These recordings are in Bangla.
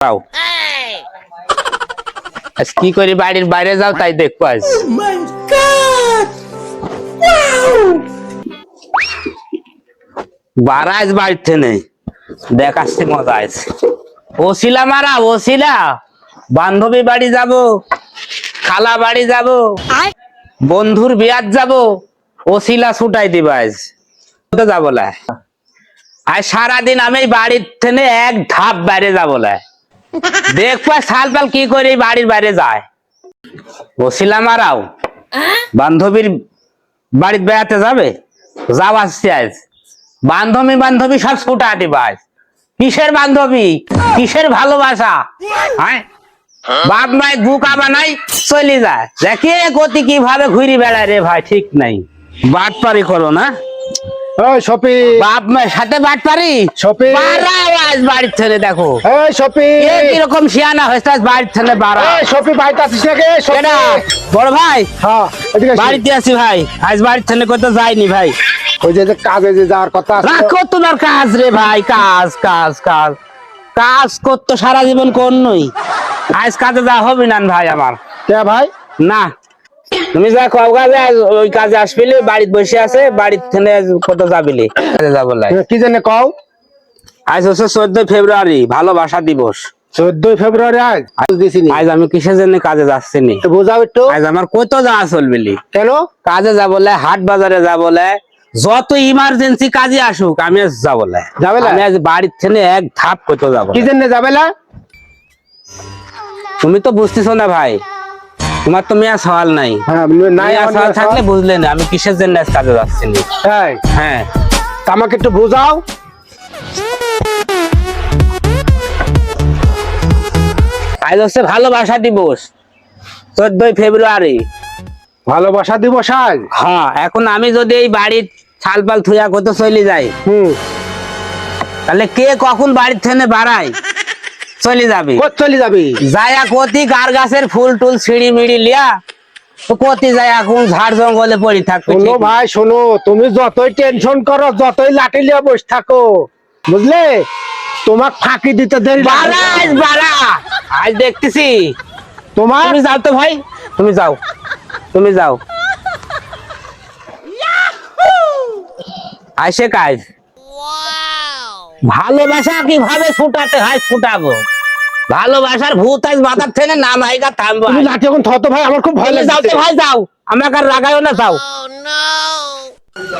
যাও আজ কি করি বাড়ির বাইরে যাও তাই দেখব আজ। বারা আজ বাড়িতে নেই। দেখাচ্ছি মজা আছে ওসিলা মারা ওসিলা। বান্ধবী বাড়ি যাব খালা বাড়ি যাব বন্ধুর বিয়াত যাব ওসিলা ছুটাই দিবা আজ। তো যাব না আজ সারাদিন আমি বাড়ির থেকে এক ধাপ বাইরে যাব সাল কি করে বাড়ির বাইরে যায়? বান্ধবীর বেড়াতে যাবে? যাও আজ। বান্ধবী বান্ধবী সব ছুটা আজ কিসের বান্ধবী? কিসের ভালোবাসা? হ্যাঁ? বাপ বুকা বানাই চলে যায়। দেখে গতি কীভাবে ঘুরি বেড়ায় রে ভাই, ঠিক নাই। বাট পারি করো না। এই সপি বাপ সাথে বাট পারি? সপি বাড়া আজ বাড়ির ছেলে দেখো। এই সপি শিয়ানা বাড়ির এই সপি বাড়িতে আছিস নাকি? সপি বড় ভাই? হ্যাঁ এদিকে বাড়িতে আছি ভাই। আজ বাড়ির কোথাও ভাই। ওই যে কাজে যে যাওয়ার কথা রাখো তোমার কাজ রে ভাই কাজ কাজ কাজ। কাজ করতো সারা জীবন করনই আজ কাজে যা হবে না ভাই আমার। কে ভাই? না। তুমি যা খাও কাজে আজ ওই কাজে আসবিলে বাড়িতে বসে আছে বাড়ির থেকে কোথাও যাবিলি? কাজে যাব লাই। কি জানে কও? আজ হচ্ছে চোদ্দই ফেব্রুয়ারি ভালোবাসা দিবস। চোদ্দই ফেব্রুয়ারি আজ? আজ দিছিনি আজ আমি কিসের জন্য কাজে যাচ্ছি নি? তো বোঝাও একটু। আজ আমার যাওয়া চলবিলি কেন? কাজে যাব বলে হাট বাজারে যাব বলে যত ইমার্জেন্সি কাজে আসুক আমি আজ যাব বলে যাবে না? আমি আজ বাড়ির থেকে এক ধাপ কোথাও যাব কি না। জন্য যাবে না তুমি তো বুঝতেছো না ভাই তোমার তো মেয়া সওয়াল নাই। হ্যাঁ নাই মেয়া সওয়াল থাকলে বুঝলে না আমি কিসের জন্য কাজে যাচ্ছি হ্যাঁ। তা আমাকে একটু বোঝাও। আজ হচ্ছে ভালোবাসা দিবস চোদ্দই ফেব্রুয়ারি। ভালোবাসা দিবস আজ? হ্যাঁ এখন আমি যদি এই বাড়ির ছাল ছালপাল থুয়া কত চলে যাই হুম। তাহলে কে কখন বাড়ির থেকে বাড়ায়? চলে যাবে। চলে যাবি? যায়া কতি গার গাছের ফুল টুল ছিঁড়ি মিড়ি লিয়া কতি যায় এখন ঝাড় জঙ্গলে পড়ি থাকবে শোনো ভাই শোনো তুমি যতই টেনশন করো যতই লাঠি লিয়ে বসে থাকো বুঝলে? তোমাক ফাঁকি দিতে দেরি আজ দেখতেছি। তোমার? তুমি যাও তো ভাই তুমি যাও তুমি যাও। আইসে কাজ। ভালোবাসা কীভাবে ফুটাতে হয় ফুটাবো? ভালোবাসার ভূত আজ মাথার থেকে নাম আইগা থামবো তুমি লাঠি এখন থতো ভাই আমার খুব ভয় তুমি যাও ভাই যাও। আমাকে আর লাগাইও না যাও।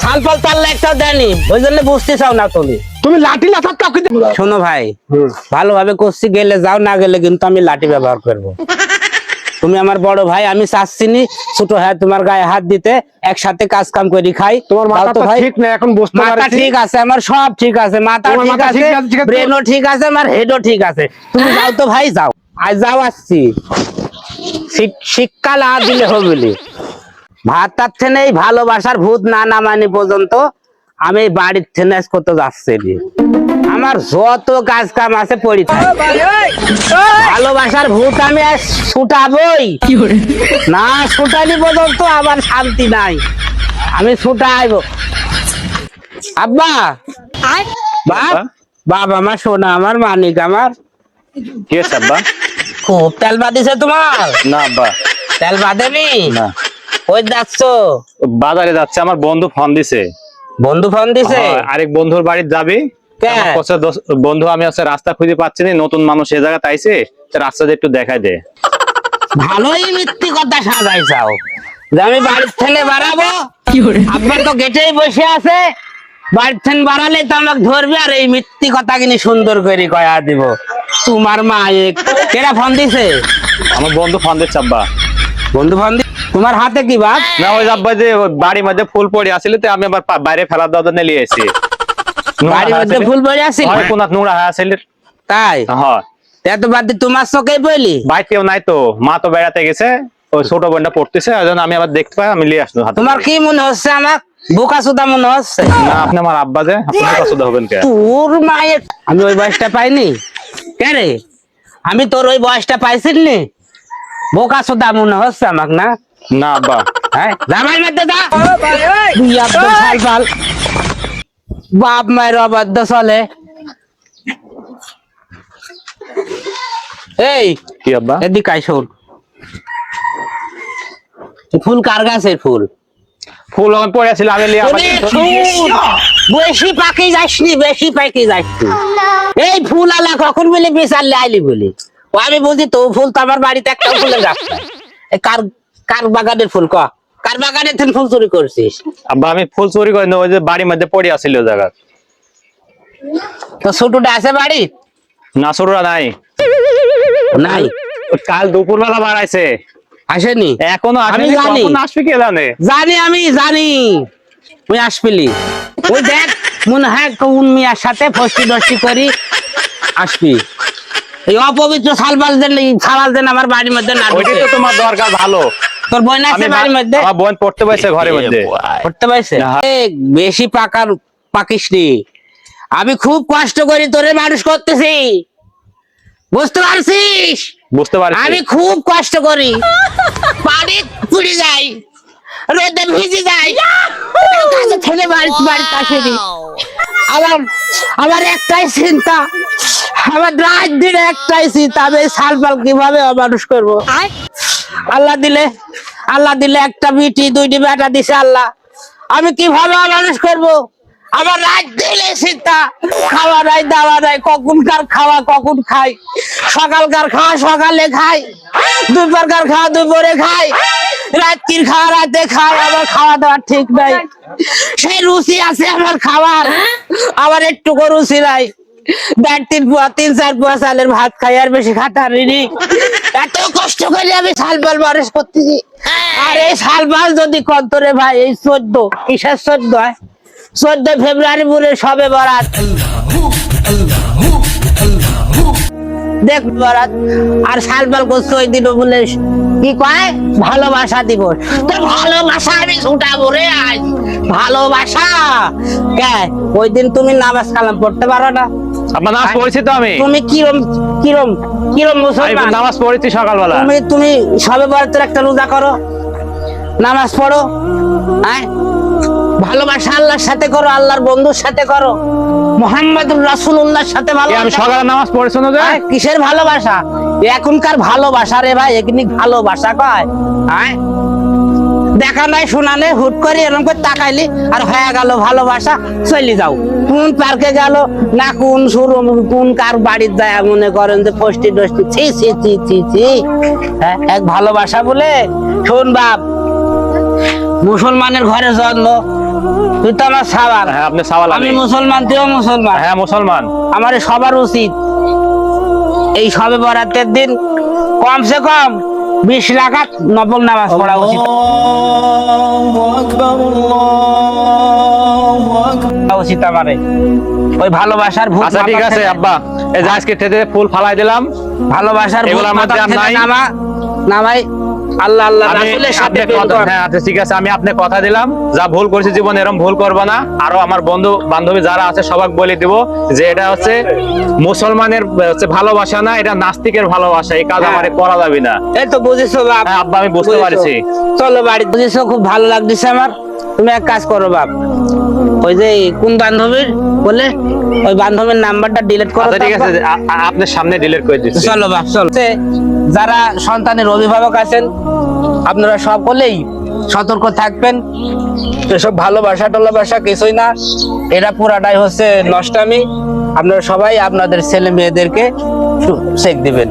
ছাল ফাল তাল্লা একটাও দেয়নি ওই জন্য বুঝতে চাও না তুমি। তুমি লাঠি লাথার কাউকে দে- শোনো ভাই। ভালোভাবে করছি গেলে যাও না গেলে কিন্তু আমি লাঠি ব্যবহার করব। তুমি আমার বড় ভাই আমি চাচ্ছি নি ছোট হ্যাঁ তোমার গায়ে হাত দিতে একসাথে কাজ কাম করি খাই। তোমার মাথা তো ঠিক না এখন বুঝতে মাথা ঠিক আছে আমার সব ঠিক আছে মাথা ঠিক আছে। ব্রেনও ঠিক আছে আমার হেডও ঠিক আছে। তুমি যাও তো ভাই যাও। আজ যাও আসছি। শিক- শিক্ষা না দিলে হবে ভাত তার থেকে এই ভালোবাসার ভূত না নামানি পর্যন্ত আমি বাড়ির থেকে কত যাচ্ছি। আমার যত কাজ কাম আছে পড়ি ভালোবাসার ভূত আমি আজ ছুটাবই। না ছুটালি পর্যন্ত আমার শান্তি নাই। আমি ছুটাইব। আব্বা! বাপ বাপ আমার সোনা আমার মানিক আমার। কি আব্বা? খুব তেল বাদিছে তোমার? না আব্বা। তেল বাদেনি না। ওই যাচ্ছ? বাজারে যাচ্ছে আমার বন্ধু ফোন দিছে। বন্ধু ফোন দিছে? হয়, আরেক বন্ধুর বাড়িতে যাবি? বন্ধু আমি হচ্ছে রাস্তা খুঁজে পাচ্ছি না নতুন মানুষ এ জায়গাতে আইছে তা রাস্তাতে একটু দেখাই দে। ভালোই মিথ্যি কথা সাজাইছাও। যে আমি বাড়ির থেকে বাড়াবো আব্বা তো গেটেই বসে আছে বাড়ির থেকে বাড়ালে তো আমাকে ধরবে আর এই মিথ্যি কথা কিনি সুন্দর করে কয়া দিব। তোমার মা এক কেরা ফোন দিছে? আমার বন্ধু ফোন দিচ্ছে আব্বা। বন্ধু ফোন দি তোমার হাতে কি বাপ? না ওই যে আব্বা যে বাড়ির মধ্যে ফুল পড়ে আসলে তো আমি আবার বাইরে ফেলার দাদা নিয়ে এসেছি। বাড়ির মধ্যে ফুল পড়ে আছে কোন নোংরা হয়ে আসলে তাই? হয়। এত বাদ তোমার চোখেই পড়লি? বাইর নাই তো। মা তো বেড়াতে গেছে ওই ছোট বোনটা পড়তেছে ওই আমি আবার দেখতে পাই আমি নিয়ে আসলো তোমার কি মনে হচ্ছে আমার? বোকা সুদা মনে হচ্ছে? না আপনি আমার আব্বা যে আপনার পছন্দ হবেন কে? তোর মায়ের আমি ওই বয়সটা পাইনি। কে রে? আমি তোর ওই বয়সটা পাইছিস নি বোকা সুদা মনে হচ্ছে আমাক না? না আব্বা। হ্যাঁ? জামাই মধ্যে বাপ মায়ের অবাধ্য চলে। এই কি আব্বা? এদিক এই ফুল কার গাছের ফুল? ফুল আমি পড়ে ছিল আমি বেশি পাকি যাসনি বেশি পাকি যাসনি। এই ফুল আলা কখন বলে বেচারলে আইলি বলে? ও আমি বলছি তো ফুল তো আমার বাড়িতে একটা ফুলের গাছ কার কার বাগানের ফুল ক? কার বাগানের থেকে ফুল চুরি করছিস? আব্বা আমি ফুল চুরি করি না ওই যে বাড়ির মধ্যে পড়ে আছিল জায়গা তো ছোটটা আছে বাড়ি না ছোটরা নাই। নাই? কাল দুপুরবেলা বাড়াইছে। আসেনি? এখনও আমি জানি। আসবে কে জানে? জানি আমি জানি। তুই আসবিলি। ওই দেখ মনে হয় কোন মিয়ার সাথে ফষ্টি দষ্টি করি আসবি। এই অপবিত্র সালবাল দেন আমার বাড়ির মধ্যে না ওইটাই তো তোমার দরকার ভালো। তোর বোন আছে আমি বাড়ির মধ্যে? আমার বোন পড়তে পারছে ঘরের মধ্যে। করতে পারছে। বেশি পাকার পাকিস আমি খুব কষ্ট করি তোরে মানুষ করতেছি। বুঝতে পারছিস? বুঝতে পারছি। আমি খুব কষ্ট করি। পানি পুড়ে যাই রোদে ভিজে যাই কাছে ছেলে বাড়ি বাড়িতে আসেনি আমার আমার একটাই চিন্তা। আমার রাত দিনে একটাই চিন্তা আমি সালপাল কীভাবে মানুষ করব? আল্লাহ দিলে আল্লাহ দিলে একটা বিটি দুইটি বেটা দিছে আল্লাহ। আমি কীভাবে মানুষ করব? আমার রাত দিলে চিন্তা, খাওয়া নাই দাওয়া নাই কখনকার খাওয়া, কখন খাই। সকালকার খাওয়া, সকালে খাই। দুপুরকার খাওয়া, দুপুরে খাই। রাত্রির খাওয়া, রাতে খাই, আমার খাওয়া দাওয়া ঠিক নাই। সেই রুচি আছে আমার খাবার আমার একটু রুচি নাই। তিন, চার পোয়া চালের ভাত খাই, আর বেশি খাটারিনি এত কষ্ট করে আমি শাল শালবাল মানুষ করতেছি। আর এই শাল শালবাল যদি কন্তরে ভাই এই চোদ্দ কিসের চোদ্দ হয়? চোদ্দ ফেব্রুয়ারি বলে সবে বরাত। দেখ বরাত আর শালবাল করছে ওই দিন বলে কি কয়? ভালোবাসা দিবস। তো ভালোবাসা আমি ছুটাবো রে আজ। ভালোবাসা। কে? ওই দিন তুমি নামাজ কালাম পড়তে পারো না। আপনার নামাজ পড়েছি তো আমি। তুমি কিরম কিরম কিরম মুসলমান? নামাজ পড়েছি সকালবেলা। তুমি তুমি সবে বরাতের একটা রোজা করো নামাজ পড়ো হ্যাঁ? ভালোবাসা আল্লাহর সাথে করো আল্লাহর বন্ধুর সাথে করো মোহাম্মদুর রাসূলুল্লাহর সাথে এ, আমি সকালে নামাজ পড়েছি না যে? হ্যাঁ, কিসের ভালোবাসা? এখনকার ভালোবাসা রে ভাই এখানে ভালোবাসা কয় হ্যাঁ? দেখা নাই শোনা নেই হুট করে এরকম করে তাকাইলি আর হয়ে গেল ভালোবাসা চলে যাও। কোন পার্কে গেল না কোন শুরু কোন কার বাড়ির যায় মনে করেন যে ফষ্টি টষ্টি ছি ছি ছি ছি ছি। হ্যাঁ এক ভালোবাসা বলে শোন বাপ মুসলমানের ঘরে জন্ম তুই তো আমার সাবাল হ্যাঁ আপনি আমি আমি মুসলমান তুইও মুসলমান। হ্যাঁ মুসলমান। আমার সবার উচিত এই সবে বরাতের দিন কমসে কম বিশ রাখাত নবল নামাজ পড়া উচিত। উচিত আমারে। ওই ভালোবাসার ভূত আচ্ছা ঠিক আছে আব্বা। এই যে আজকে থেকে ফুল ফালাই দিলাম। ভালোবাসার ভূত? নামা নামাই আল্লাহ আল্লাহ রাসূলের সাথে হ্যাঁ আচ্ছা ঠিক আছে আমি আপনার কথা দিলাম। যা ভুল করেছি জীবনে এরকম ভুল করব না। আরও আমার বন্ধু বান্ধবী যারা আছে সবাক বলে দিব যে এটা হচ্ছে মুসলমানের হচ্ছে ভালোবাসা না এটা নাস্তিকের ভালোবাসা। এই কাজ হ্যাঁ। আমার করা যাবে না। এই তো বুঝেছ বাপ। হ্যাঁ, আব্বা, আমি বুঝতে পারছি। চলো বাড়ি বুঝেছ খুব ভালো লাগতেছে আমার। তুমি এক কাজ করো বাপ। ওই যে কোন বান্ধবীর বলে ওই বান্ধবীর নাম্বারটা ডিলিট করো আচ্ছা ঠিক আছে আপনার সামনে ডিলিট করে দিচ্ছি। চলো বাপ চলো। সে যারা সন্তানের অভিভাবক আছেন, আপনারা সকলেই সতর্ক থাকবেন। এসব ভালোবাসা টলোবাসা কিছুই না। এরা পুরাটাই হচ্ছে নষ্টামি। আপনারা সবাই আপনাদের ছেলে মেয়েদেরকে শেখ দিবেন।